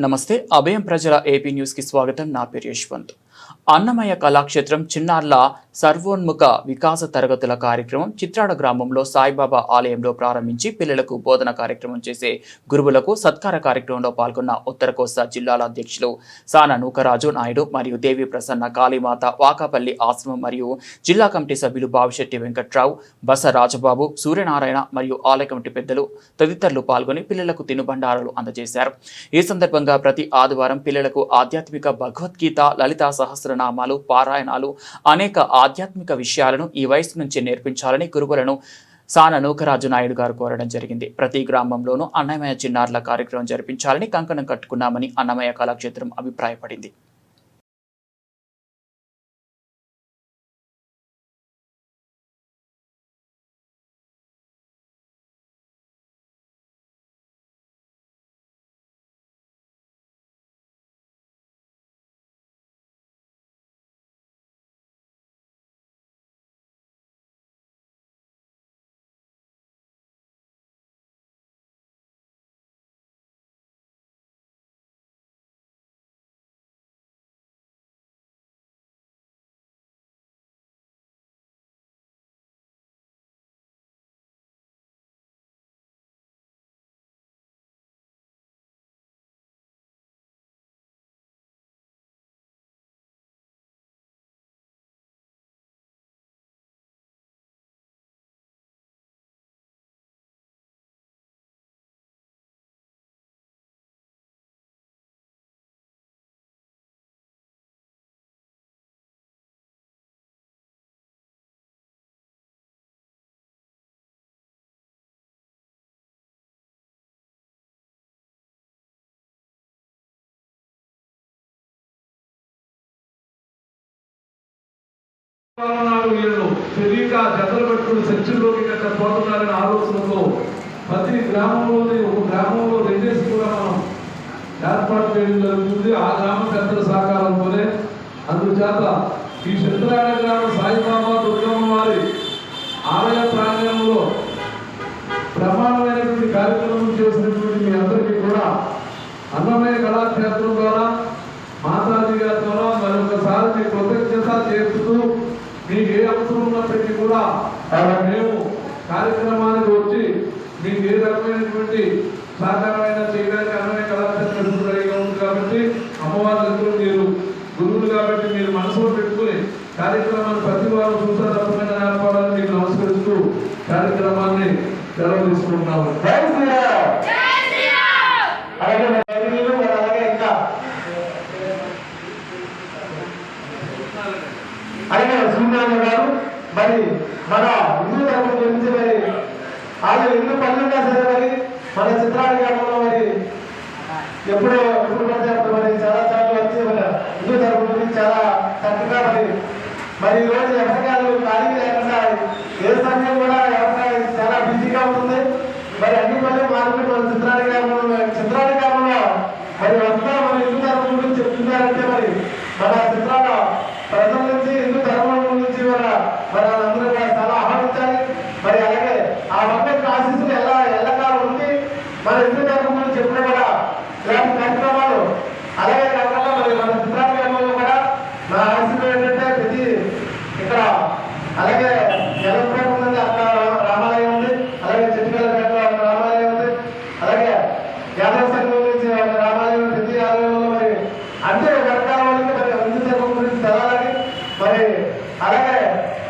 నమస్తే అభయం ప్రజల ఏపీ న్యూస్కి స్వాగతం. నా పేరు యశ్వంత్. అన్నమయ్య కళాక్షేత్రం చిన్నార్ల సర్వోన్ముఖ వికాస తరగతుల కార్యక్రమం చిత్రాడ గ్రామంలో సాయిబాబా ఆలయంలో ప్రారంభించి పిల్లలకు బోధన కార్యక్రమం చేసే గురువులకు సత్కార కార్యక్రమంలో పాల్గొన్న ఉత్తర కోస్తా జిల్లాల అధ్యక్షులు సాన నూకరాజు నాయుడు మరియు దేవి ప్రసన్న కాళీమాత వాకాపల్లి ఆశ్రమం మరియు జిల్లా కమిటీ సభ్యులు బావిశెట్టి వెంకట్రావు బస రాజబాబు సూర్యనారాయణ మరియు ఆలయ కమిటీ పెద్దలు తదితరులు పాల్గొని పిల్లలకు తినుబండారాలు అందజేశారు. ఈ సందర్భంగా ప్రతి ఆదివారం పిల్లలకు ఆధ్యాత్మిక భగవద్గీత లలితా సహస్రనామాలు పారాయణాలు అనేక ఆధ్యాత్మిక విషయాలను ఈ వయసు నుంచి నేర్పించాలని గురువులను సాన నూకరాజు నాయుడు గారు కోరడం జరిగింది. ప్రతి గ్రామంలోనూ అన్నమయ్య చిన్నారుల కార్యక్రమం జరిపించాలని కంకణం కట్టుకున్నామని అన్నమయ్య కళాక్షేత్రం అభిప్రాయపడింది. నాడు వీళ్ళు తెలియక జతలు పెట్టుకుని చర్చిల్లోకి గట్ట పోతున్నారనే ఆలోచనతో ప్రతి గ్రామంలోని ఒక గ్రామంలో రెండేసి కూడా మనం ఏర్పాటు చేయడం జరుగుతుంది. ఆ గ్రామ పెద్దల సహకారంతోనే. అందుచేత ఈ చంద్రాయణ గ్రామం సాయిబాబా దుర్గమ్మ వారి ఆలయ ప్రాంగణంలో ప్రమాణమైనటువంటి కార్యక్రమం చేసినటువంటి మీ అందరికీ కూడా అన్నమయ్య కళాక్షేత్రం ద్వారా మాతాజీ గారి ద్వారా మీకు ఏ అవసరం ఉన్నప్పటికీ కూడా మేము కార్యక్రమానికి వచ్చి మీకు ఏ రకమైనటువంటి సహకారమైన చేయడానికి అన్నమయ్య కళాక్షేత్రం ఉంది కాబట్టి అమ్మవారి దగ్గర మీరు గురువులు కాబట్టి మీరు మనసులో పెట్టుకుని కార్యక్రమాన్ని ప్రతి వారం చూసా తప్పకుండా నేర్పాలని మీకు నమస్కరిస్తూ కార్యక్రమాన్ని సెలవు తీసుకుంటున్నాము. అలాగే అలాగే ఇంకా. అలాగే సూర్యనారాయణ గారు మరి మన హిందూ ధర్మం గురించి మరి వాళ్ళు ఎన్ని పనులున్నా సరే మరి మన చిత్రాల గ్రామంలో మరి ఎప్పుడో ఎప్పుడు పడితే అప్పుడు మరి చాలా సార్లు వచ్చి మన హిందూ ధర్మం గురించి చాలా చక్కగా మరి మరి ఈరోజు రోజు ఖాళీ లేకుండా ఏ సమయం కూడా ఎవరికాయ చాలా బిజీగా ఉంటుంది. మరి అన్ని పనులు మార్కెట్ మన చిత్రాల గ్రామంలో చిత్రాల గ్రామంలో మరి అంతా మన హిందూ ధర్మం గురించి చెప్తున్నారంటే మరి మన చిత్రాల ప్రజల నుంచి హిందూ ధర్మం గురించి మన మన అందరూ కూడా చాలా ఆహ్వానించాలి మరి అలాగే ఆ భగవంతుడి ఆశీస్సులు ఎలా ఎల్లకాలం ఉంది మన హిందూ ధర్మం గురించి ఎప్పుడు కూడా ఇలాంటి కార్యక్రమాలు అలాగే కాకుండా మరి మన చిత్రాల గ్రామంలో కూడా నా ఆశీస్సులు ఏంటంటే ప్రతి ఇక్కడ అలాగే జలపేట ఉంది అక్కడ రామాలయం ఉంది అలాగే చిట్టుకల్లపేటలో ఒక రామాలయం ఉంది అలాగే యాదవ సంఘం నుంచి ఒక రామాలయం ప్రతి ఆలయంలో మరి అన్ని వర్గాల వాళ్ళకి మరి హిందూ ధర్మం గురించి తెలాలని మరి అలాగే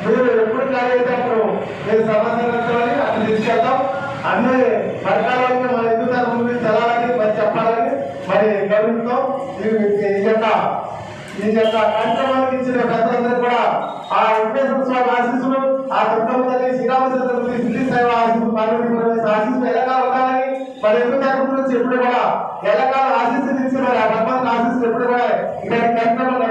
మీరు ఎప్పుడు ఖాళీ అయితే అప్పుడు మీరు సమాచారం అక్కడ తీసుకెళ్తాం. అన్ని వర్గాల మన హిందూ ధర్మం గురించి తెలాలని మరి చెప్పాలని మరి గౌరవిస్తాం ఈ యొక్క ఈ యొక్క కార్యక్రమానికి ఇచ్చిన పెద్దలందరూ కూడా ఆ వెంకటేశ్వర స్వామి ఆశీస్సులు ఆ దుర్గమ్మ తల్లి శ్రీరామచంద్రమూర్తి సిద్ధి సేవ ఆశీస్సులు పార్వతీ ఆశీస్సులు ఎల్లకాలం ఉండాలని మరి ఎందుకు తరపు నుంచి ఎప్పుడు కూడా ఎల్లకాలం ఆశీస్సులు ఇచ్చి మరి ఆ భగవంతుని ఆశీస్సులు ఎప్పుడు కూడా ఇక్కడ కార్యక్రమం